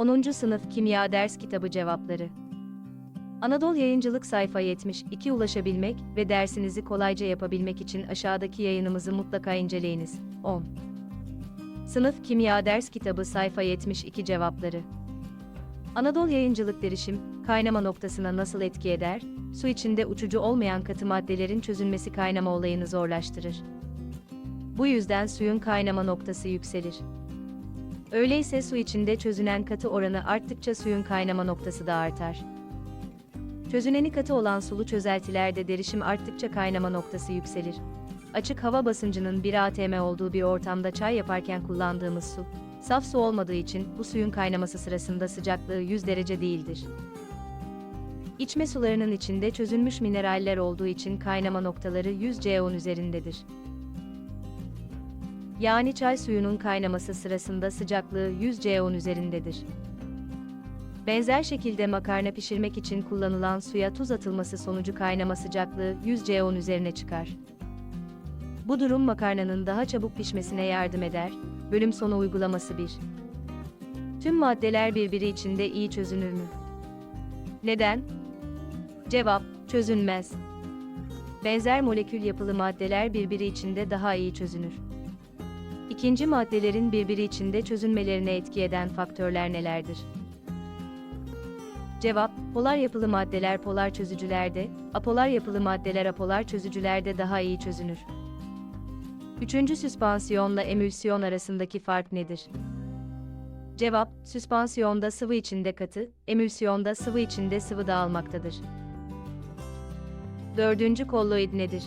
10. Sınıf Kimya Ders Kitabı Cevapları Anadolu Yayıncılık sayfa 72 ulaşabilmek ve dersinizi kolayca yapabilmek için aşağıdaki yayınımızı mutlaka inceleyiniz. 10. Sınıf Kimya Ders Kitabı sayfa 72 cevapları Anadolu Yayıncılık derişim, kaynama noktasına nasıl etki eder? Su içinde uçucu olmayan katı maddelerin çözünmesi kaynama olayını zorlaştırır. Bu yüzden suyun kaynama noktası yükselir. Öyleyse su içinde çözünen katı oranı arttıkça suyun kaynama noktası da artar. Çözüneni katı olan sulu çözeltilerde derişim arttıkça kaynama noktası yükselir. Açık hava basıncının 1 atm olduğu bir ortamda çay yaparken kullandığımız su, saf su olmadığı için bu suyun kaynaması sırasında sıcaklığı 100 derece değildir. İçme sularının içinde çözülmüş mineraller olduğu için kaynama noktaları 100 C10 üzerindedir. Yani çay suyunun kaynaması sırasında sıcaklığı 100 C10 üzerindedir. Benzer şekilde makarna pişirmek için kullanılan suya tuz atılması sonucu kaynama sıcaklığı 100 C10 üzerine çıkar. Bu durum makarnanın daha çabuk pişmesine yardım eder. Bölüm sonu uygulaması 1. Tüm maddeler birbiri içinde iyi çözünür mü? Neden? Cevap: Çözünmez. Benzer molekül yapılı maddeler birbiri içinde daha iyi çözünür. İkinci maddelerin birbiri içinde çözünmelerine etki eden faktörler nelerdir? Cevap: Polar yapılı maddeler polar çözücülerde, apolar yapılı maddeler apolar çözücülerde daha iyi çözünür. Üçüncü süspansiyonla emülsiyon arasındaki fark nedir? Cevap: Süspansiyonda sıvı içinde katı, emülsiyonda sıvı içinde sıvı dağılmaktadır. Dördüncü kolloid nedir?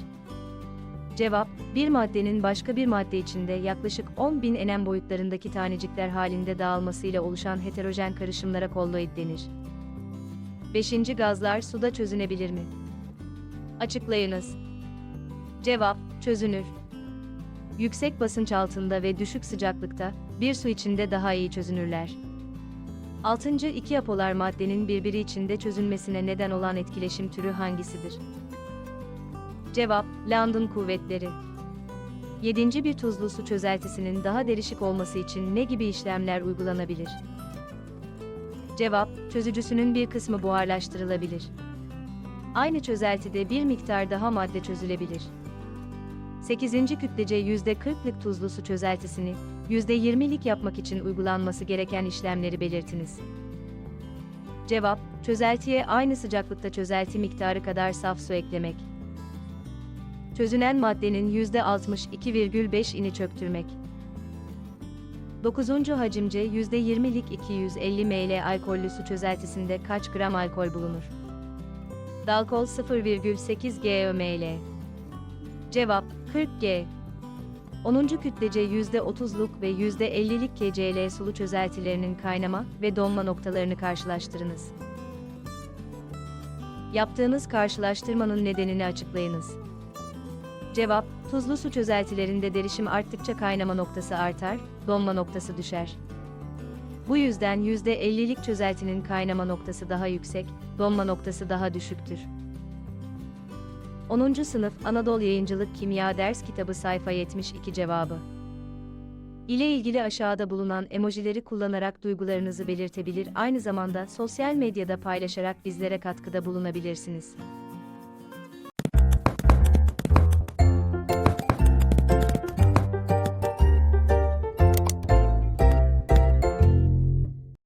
Cevap, bir maddenin başka bir madde içinde yaklaşık 10.000 nm boyutlarındaki tanecikler halinde dağılmasıyla oluşan heterojen karışımlara kolloid denir. Beşinci gazlar suda çözünebilir mi? Açıklayınız. Cevap, çözünür. Yüksek basınç altında ve düşük sıcaklıkta, bir su içinde daha iyi çözünürler. Altıncı iki apolar maddenin birbiri içinde çözünmesine neden olan etkileşim türü hangisidir? Cevap, London kuvvetleri. Yedinci bir tuzlu su çözeltisinin daha derişik olması için ne gibi işlemler uygulanabilir? Cevap, çözücüsünün bir kısmı buharlaştırılabilir. Aynı çözeltide bir miktar daha madde çözülebilir. 8. kütlece %40'lık tuzlu su çözeltisini %20'lik yapmak için uygulanması gereken işlemleri belirtiniz. Cevap, çözeltiye aynı sıcaklıkta çözelti miktarı kadar saf su eklemek. Çözünen maddenin %62,5 ini çöktürmek. 9. hacimce %20'lik 250 ml alkollü su çözeltisinde kaç gram alkol bulunur? Dalkol 0,8 gml. Cevap 40 G. 10. kütlece %30'luk ve %50'lik KCl sulu çözeltilerinin kaynama ve donma noktalarını karşılaştırınız. Yaptığınız karşılaştırmanın nedenini açıklayınız. Cevap, tuzlu su çözeltilerinde derişim arttıkça kaynama noktası artar, donma noktası düşer. Bu yüzden %50'lik çözeltinin kaynama noktası daha yüksek, donma noktası daha düşüktür. 10. Sınıf Anadolu Yayıncılık Kimya Ders Kitabı sayfa 72 cevabı. ile ilgili aşağıda bulunan emojileri kullanarak duygularınızı belirtebilir aynı zamanda sosyal medyada paylaşarak bizlere katkıda bulunabilirsiniz.